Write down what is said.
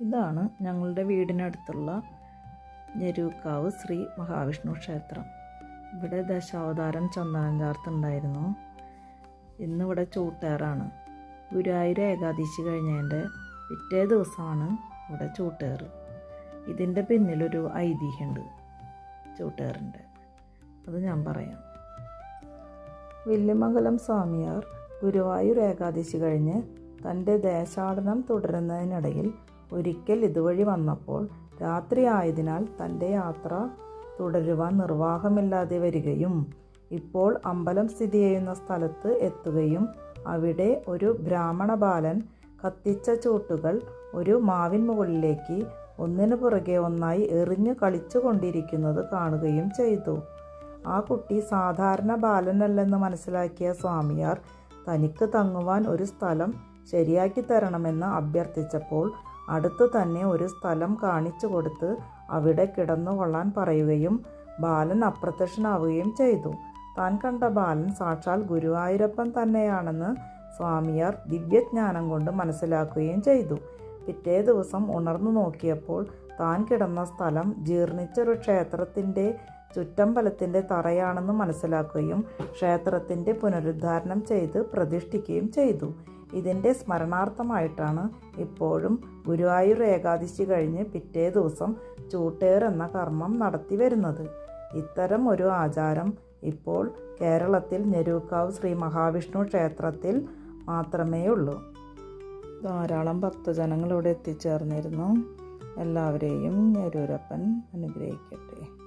ഇതാണ് ഞങ്ങളുടെ വീടിനടുത്തുള്ള ഞെരൂക്കാവ് ശ്രീ മഹാവിഷ്ണു ക്ഷേത്രം. ഇവിടെ ദശാവതാരം ചന്ദനം ചാർത്തുണ്ടായിരുന്നു ഇന്നിവിടെ ചൂട്ടേറാണ് ഗുരുവായൂർ ഏകാദശി കഴിഞ്ഞതിന്റെ പിറ്റേ ദിവസമാണ് ഇവിടെ ചൂട്ടേറ് ഇതിന്റെ പിന്നിലൊരു ഐതിഹ്യമുണ്ട് ചൂട്ടേറിന്റെ അത് ഞാൻ പറയാം. വില്യമംഗലം സ്വാമിയാർ ഗുരുവായൂർ ഏകാദശി കഴിഞ്ഞ് തന്റെ ദേശാടനം തുടരുന്നതിനിടയിൽ ഒരിക്കൽ ഇതുവഴി വന്നപ്പോൾ രാത്രിയായതിനാൽ തന്റെ യാത്ര തുടരുവാൻ നിർവാഹമില്ലാതെ വരികയും ഇപ്പോൾ അമ്പലം സ്ഥിതി ചെയ്യുന്ന സ്ഥലത്ത് എത്തുകയും അവിടെ ഒരു ബ്രാഹ്മണ ബാലൻ കത്തിച്ച ചൂട്ടുകൾ ഒരു മാവിൻ മുകളിലേക്ക് ഒന്നിനു പുറകെ ഒന്നായി എറിഞ്ഞു കളിച്ചു കൊണ്ടിരിക്കുന്നത് കാണുകയും ചെയ്തു. ആ കുട്ടി സാധാരണ ബാലനല്ലെന്ന് മനസ്സിലാക്കിയ സ്വാമിയാർ തനിക്ക് തങ്ങുവാൻ ഒരു സ്ഥലം ശരിയാക്കി തരണമെന്ന് അഭ്യർത്ഥിച്ചപ്പോൾ അടുത്തു തന്നെ ഒരു സ്ഥലം കാണിച്ചു കൊടുത്ത് അവിടെ കിടന്നുകൊള്ളാൻ പറയുകയും ബാലൻ അപ്രത്യക്ഷനാവുകയും ചെയ്തു. താൻ കണ്ട ബാലൻ സാക്ഷാൽ ഗുരുവായൂരപ്പൻ തന്നെയാണെന്ന് സ്വാമിയാർ ദിവ്യജ്ഞാനം കൊണ്ട് മനസ്സിലാക്കുകയും ചെയ്തു. പിറ്റേ ദിവസം ഉണർന്നു നോക്കിയപ്പോൾ താൻ കിടന്ന സ്ഥലം ജീർണിച്ചൊരു ക്ഷേത്രത്തിന്റെ ചുറ്റമ്പലത്തിന്റെ തറയാണെന്ന് മനസ്സിലാക്കുകയും ക്ഷേത്രത്തിന്റെ പുനരുദ്ധാരണം ചെയ്ത് പ്രതിഷ്ഠിക്കുകയും ചെയ്തു. ഇതിന്റെ സ്മരണാർത്ഥമായിട്ടാണ് ഇപ്പോഴും ഗുരുവായൂർ ഏകാദശി കഴിഞ്ഞ് പിറ്റേ ദിവസം ചൂട്ടേർ എന്ന കർമ്മം നടത്തി വരുന്നത്. ഇത്തരം ഒരു ആചാരം ഇപ്പോൾ കേരളത്തിൽ ഞെരൂക്കാവ് ശ്രീ മഹാവിഷ്ണു ക്ഷേത്രത്തിൽ മാത്രമേ ഉള്ളൂ. ധാരാളം ഭക്തജനങ്ങളോട് എത്തിച്ചേർന്നിരുന്നു. എല്ലാവരെയും ഞരൂരപ്പൻ അനുഗ്രഹിക്കട്ടെ.